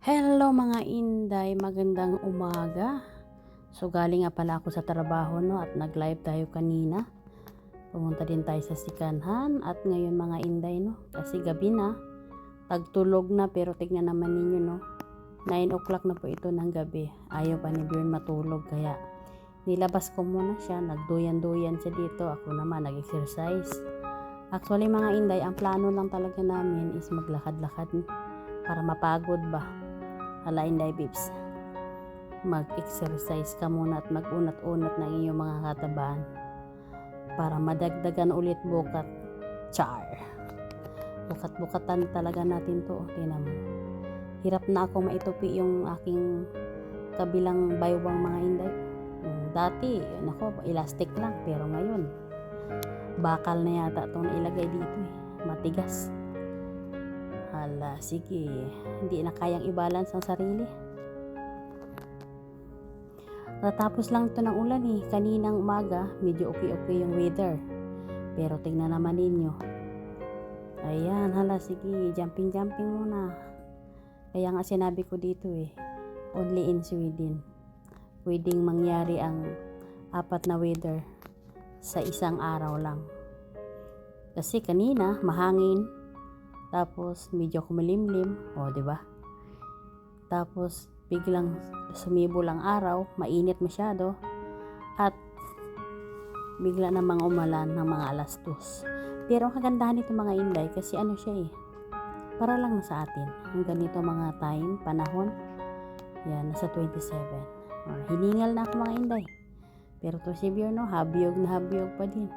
Hello mga Inday, magandang umaga. So galing nga pala ako sa trabaho no at nag-live tayo kanina. Pumunta din tayo sa Sikanhan at ngayon mga Inday no kasi gabi na. Tagtulog na pero tignan naman ninyo no. 9 o'clock na po ito ng gabi. Ayaw pa ni Bjorn matulog kaya nilabas ko muna siya. Nagduyan-duyan siya dito. Ako naman nag-exercise. Actually mga Inday, ang plano lang talaga namin is maglakad-lakad para mapagod ba. Hala Inday Bips. Mag-exercise ka muna at mag-unat-unat ng iyong mga katabaan para madagdagan ulit bukat. Char. Bukat-bukatan talaga natin to. Tingnan mo. Hirap na ako maitupi yung aking kabilang baywang mga Inday. Mm, Dati, nako, elastic lang. Pero ngayon, bakal na yata itong nailagay dito eh. Matigas. Hala, sige. Hindi na kayang i-balance ang sarili. Natapos lang ito ng ulan eh. Kaninang umaga, medyo okay-okay yung weather. Pero tingnan naman ninyo. Ayan, hala, sige. Jumping-jumping muna. Kaya nga sinabi ko dito eh. Only in Sweden. Pwedeng mangyari ang apat na weather sa isang araw lang. Kasi kanina, mahangin, tapos medyo kumilimlim, o di ba? Tapos biglang sumibol ang araw, mainit masyado at bigla namang umalan ng mga alas dos. Pero ang kagandahan nito mga inday kasi ano siya eh, para lang na sa atin. Ang ganito mga time, panahon, yan, nasa 27. Ah, hiningal na ako mga inday. Pero to si Bjorn, no, habiyog na habiyog pa din.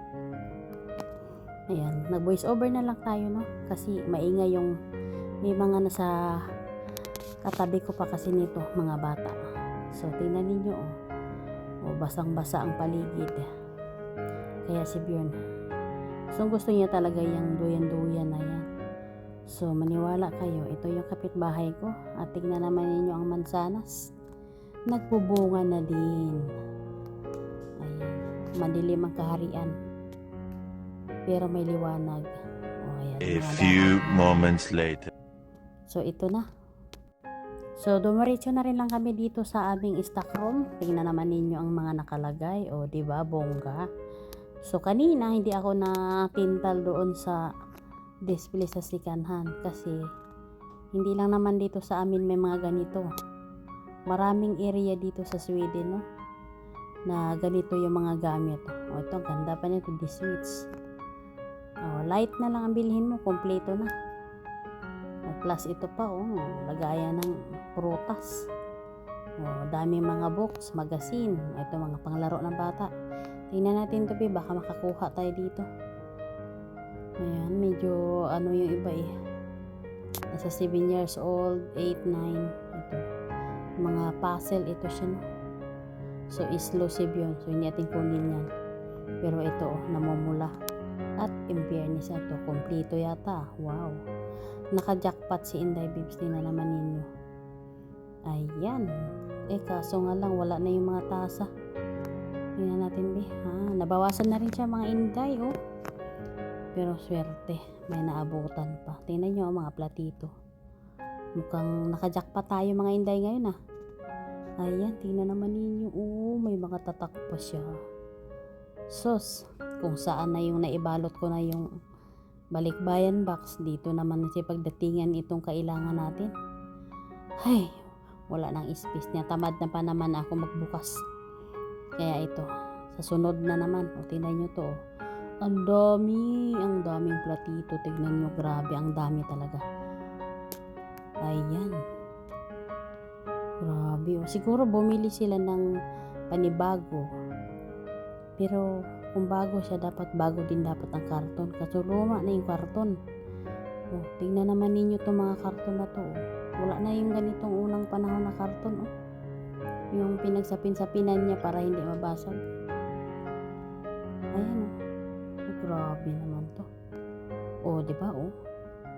Ayan, nag-voice over na lang tayo, no? Kasi maingay yung may mga nasa katabi ko pa kasi nito, mga bata. So, tingnan ninyo, oh. oh basang-basa ang paligid. Kaya si Bjorn, so gusto niya talaga yung duyan-duyan na yan. So, maniwala kayo, ito yung kapitbahay ko. At tingnan naman ninyo ang mansanas. Nagbubunga na din. Ayan, madilim ang kaharian pero may liwanag. O, ayan, A few daan. moments later. So, ito na. So, dumiretso na rin lang kami dito sa aming stock room. Tingnan naman ninyo ang mga nakalagay. O, di ba bongga. So, kanina, hindi ako natintal doon sa display sa sikanhan. Kasi, hindi lang naman dito sa amin may mga ganito. Maraming area dito sa Sweden, no? Na ganito yung mga gamit. O, ito, ganda pa nito, the switch. Oh, light na lang ang bilhin mo, kompleto na. Oh, plus ito pa, oh, lagayan ng prutas. Oh, dami mga books, magazine. Ito mga panglaro ng bata. Tingnan natin to, baka makakuha tayo dito. Ayan, medyo ano yung iba eh. Nasa 7 years old, 8, 9. Ito. Mga puzzle, ito siya no. So, exclusive yun. So, hindi natin kunin yan. Pero ito, oh, namumula. At fairness ito, kompleto yata. Wow. Naka-jackpot si Inday Bibs din na naman ninyo. Ayan. Eh, kaso nga lang, wala na yung mga tasa. Tingnan natin, be. Ha, nabawasan na rin siya mga Inday, oh. Pero swerte, may naabutan pa. Tingnan nyo, oh, mga platito. Mukhang naka-jackpot tayo mga Inday ngayon, ah. Ayan, tingnan naman ninyo. Oh, may mga tatak pa siya. Sus, kung saan na yung naibalot ko na yung balikbayan box, dito naman si pagdatingan itong kailangan natin. Ay, wala nang space niya. Tamad na pa naman ako magbukas. Kaya ito, sa sunod na naman, o tingnan nyo to. oh. Ang dami, ang daming platito. Tignan nyo, grabe, ang dami talaga. Ayan. Grabe, oh. siguro bumili sila ng panibago. Pero kung bago siya, dapat bago din dapat ang karton. Kasi luma na yung karton. Oh, tingnan naman ninyo itong mga karton na to. Oh. Wala na yung ganitong unang panahon na karton. Oh. Yung pinagsapin-sapinan niya para hindi mabasag. Ayan oh. oh grabe naman to. Oh, di ba oh?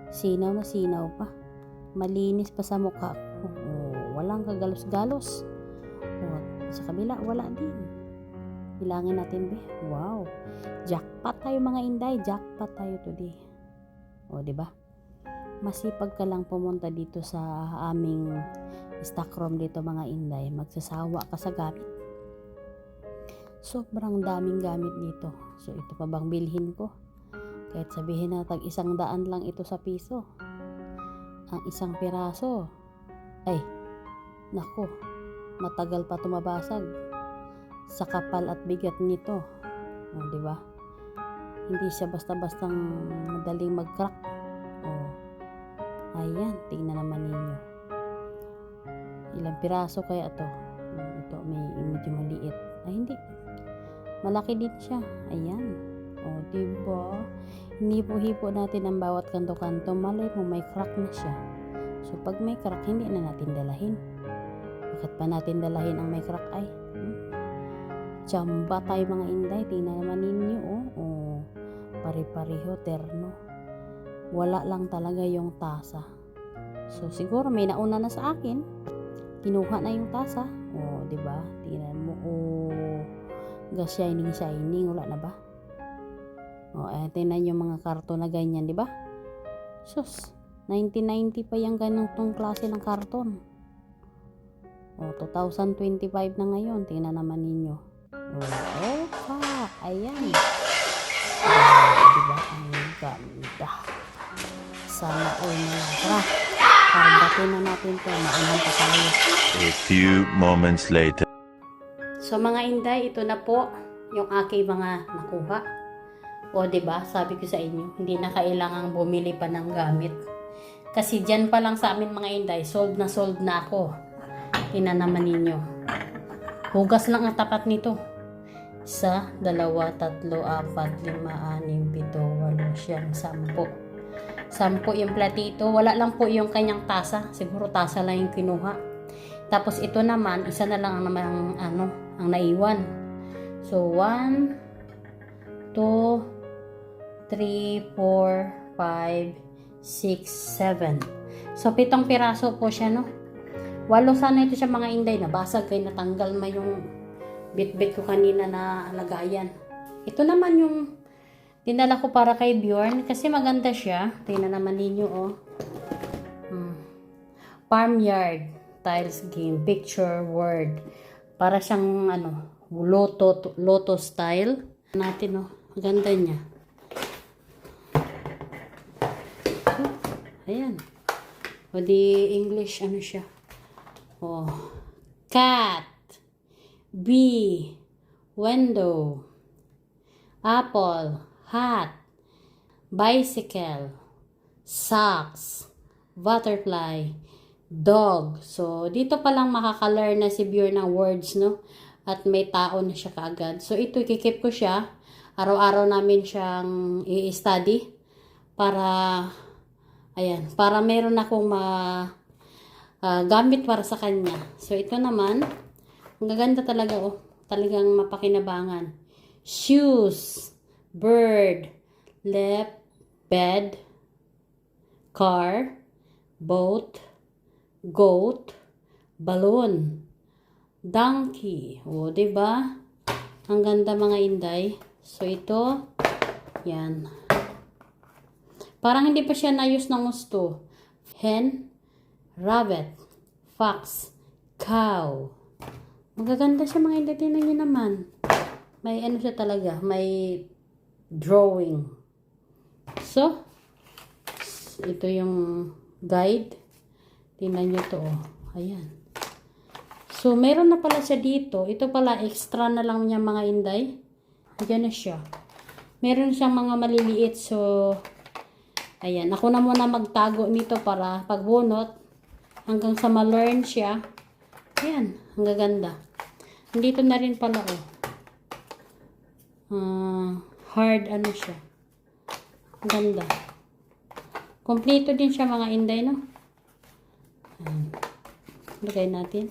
Sinaw na sinaw pa. Malinis pa sa mukha ko. Oh, walang kagalos-galos. Oh, sa kabila, wala din. Bilangin natin, be. Wow. Jackpot tayo mga inday. Jackpot tayo today. O, di ba? masipag ka lang pumunta dito sa aming stock room dito mga inday, magsasawa ka sa gamit. Sobrang daming gamit dito. So ito pa bang bilhin ko? Kahit sabihin na tag isang daan lang ito sa piso. Ang isang piraso. Ay, nako, matagal pa tumabasag sa kapal at bigat nito. O, di ba? Hindi siya basta-bastang madaling mag-crack. O, ayan, tingnan naman ninyo. Ilang piraso kaya to? O, ito, may medyo maliit. Ay, hindi. Malaki din siya. Ayan. O, diba? Hinipo-hipo natin ang bawat kanto-kanto. Malay mo, may crack na siya. So, pag may crack, hindi na natin dalahin. Bakit pa natin dalahin ang may crack ay? Tsamba tayo mga inday. Tingnan naman ninyo, oh. oh. Pari-pariho, terno. Wala lang talaga yung tasa. So, siguro may nauna na sa akin. Kinuha na yung tasa. Oh, di ba? Tingnan mo, oh. Ga shining, shining. Wala na ba? Oh, eh, tingnan yung mga karton na ganyan, di ba? Sus, 1990 pa yung ganong tong klase ng karton. Oh, 2025 na ngayon. Tingnan naman ninyo. Fuck. Ayan. Oh, diba? Ang ganda. Sana lang. Tara. Karbatin na natin to. Maunan pa tayo. A few moments later. So mga inday, ito na po yung aking mga nakuha. O 'di ba? Sabi ko sa inyo, hindi na kailangang bumili pa ng gamit. Kasi diyan pa lang sa amin mga inday, sold na sold na ako. Tingnan naman ninyo. Hugas lang ang tapat nito. Isa, dalawa, tatlo, apat, lima, anim, pito, walo, siyam, sampo. Sampo yung platito. Wala lang po yung kanyang tasa. Siguro tasa lang yung kinuha. Tapos ito naman, isa na lang ang naman ang, ano, ang naiwan. So, 1, 2, 3, 4, 5, 6, 7. So, pitong piraso po siya, no? Walo sana ito siya mga inday. Nabasag kay natanggal ma yung bit-bit ko kanina na lagayan. Ito naman yung dinala ko para kay Bjorn kasi maganda siya. Tingnan naman ninyo, oh. Hmm. Farmyard tiles game, picture, word. Para siyang ano, loto, loto style. Natin oh, ang ganda niya. Ayan. O di English, ano siya? Oh, cat, bee, window, apple, hat, bicycle, socks, butterfly, dog. So, dito pa lang makaka-learn na si Bjorn ng words, no? At may tao na siya kaagad. So, ito, ikikip ko siya. Araw-araw namin siyang i-study para, ayan, para meron akong ma, ah, gamit para sa kanya. So, ito naman, ang gaganda talaga, oh. Talagang mapakinabangan. Shoes, bird, left, bed, car, boat, goat, balloon, donkey. O, 'di ba? Ang ganda mga inday. So ito, yan. Parang hindi pa siya nayos ng gusto. Hen, rabbit, fox, cow. Magaganda siya mga inday. Tingnan niyo naman. May ano siya talaga, may drawing. So, ito yung guide. Tingnan nyo to, oh. Ayan. So, meron na pala siya dito. Ito pala, extra na lang niya mga inday. Ayan na siya. Meron siyang mga maliliit. So, ayan. Ako na muna magtago nito para pagbunot. Hanggang sa ma-learn siya. Ayan. Ang gaganda. Dito na rin pala, oh. Ah, hard ano siya. Ganda. Kompleto din siya mga inday, no? Ayan. Lagay natin.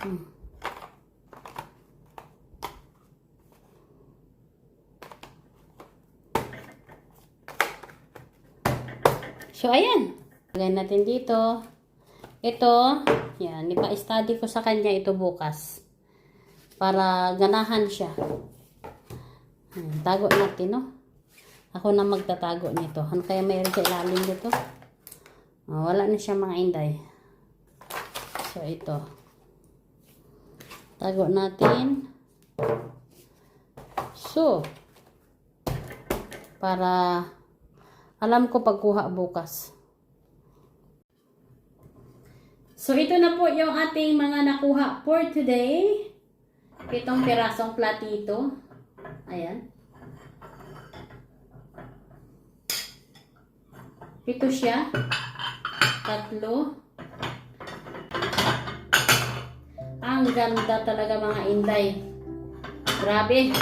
Hmm. So, ayan. Lagay natin dito. Ito, yan, ipa-study ko sa kanya ito bukas. Para ganahan siya. Ayan, tago natin, no? Ako na magtatago nito. Ano kaya mayroon sa ilalim nito? Ah, wala na siya mga inday. So, ito. Tago natin. So, para alam ko pagkuha bukas. So, ito na po yung ating mga nakuha for today. Pitong pirasong platito. Ayan. Pito siya. Tatlo. Ang ganda talaga mga inday. Grabe.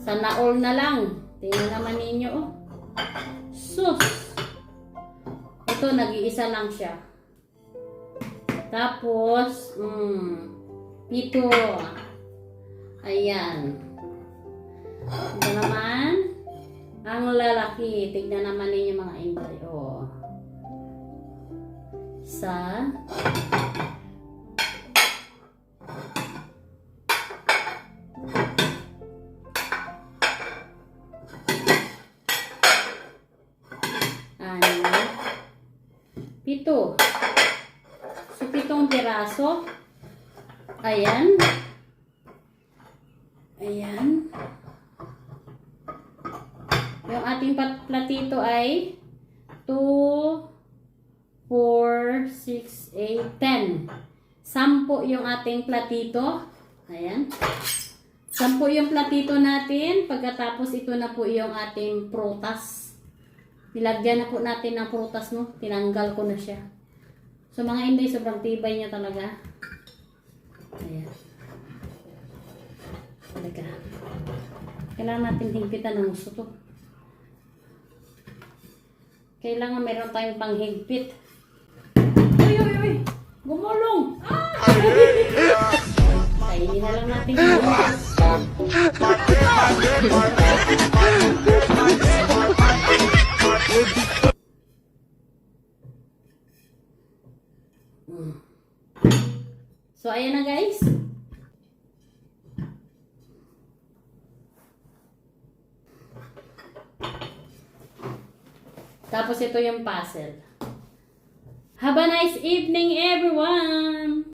Sana all na lang. Tingnan naman ninyo oh. Sus. Ito, nag-iisa lang siya. Tapos, mm, pito. Ayan. Ito naman, ang lalaki. Tignan naman ninyo mga inday. Oh. Isa. Pito. So, pitong piraso. Ayan. Ayan. Yung ating platito ay 2, 4, 6, 8, 10. Sampo yung ating platito. Ayan. Sampo yung platito natin. Pagkatapos ito na po yung ating prutas. Nilagyan na po natin ng prutas, no? Tinanggal ko na siya. So, mga inday, sobrang tibay niya talaga. Ayan. Talaga. Kailangan natin higpitan ng gusto to. Kailangan meron tayong panghigpit. Uy, uy, uy! Gumulong! Ah! Kainin na lang natin. So, ayan na guys. Tapos ito yung puzzle. Have a nice evening everyone!